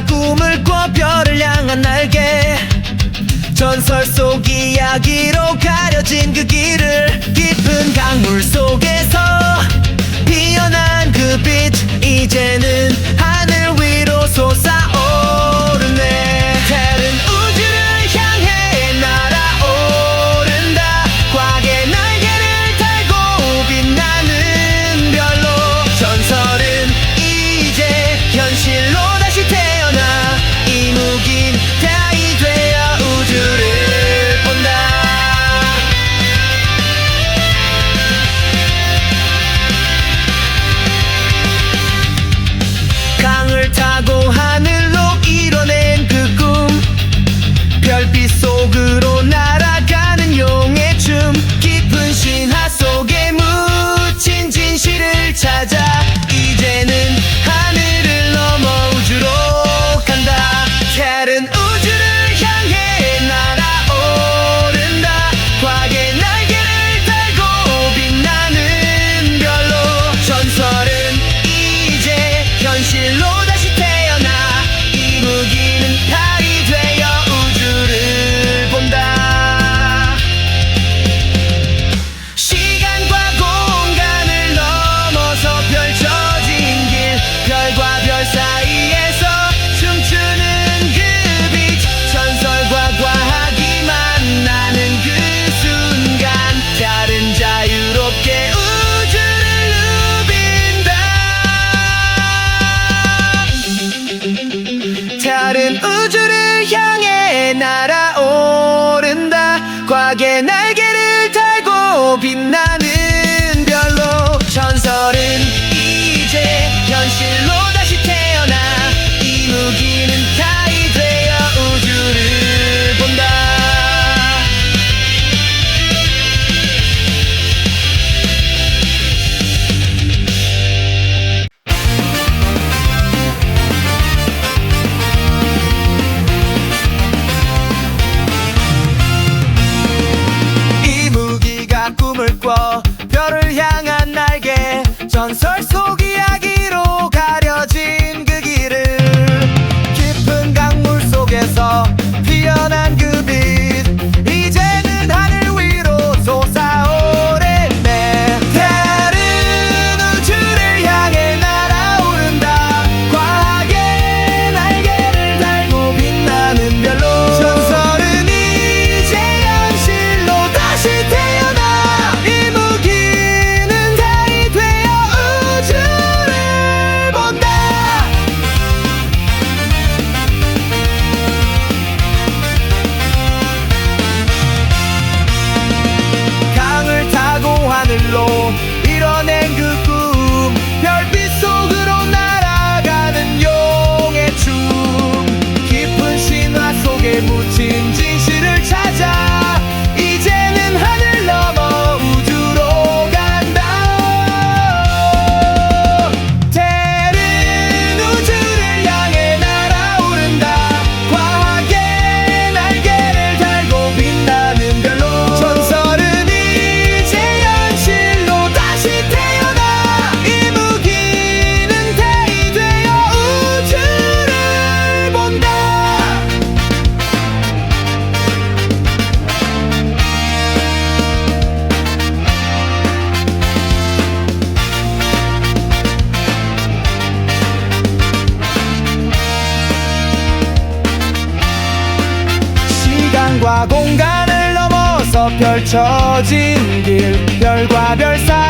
꿈을 꿔 별을 향한 날개. 전설 속 이야기로 가려진 그 길을 깊은 강물 속에서 피어난 그 빛. 이제는 하늘 달고 빛나는 시간과 공간을 넘어서 펼쳐진 길. 별과 별사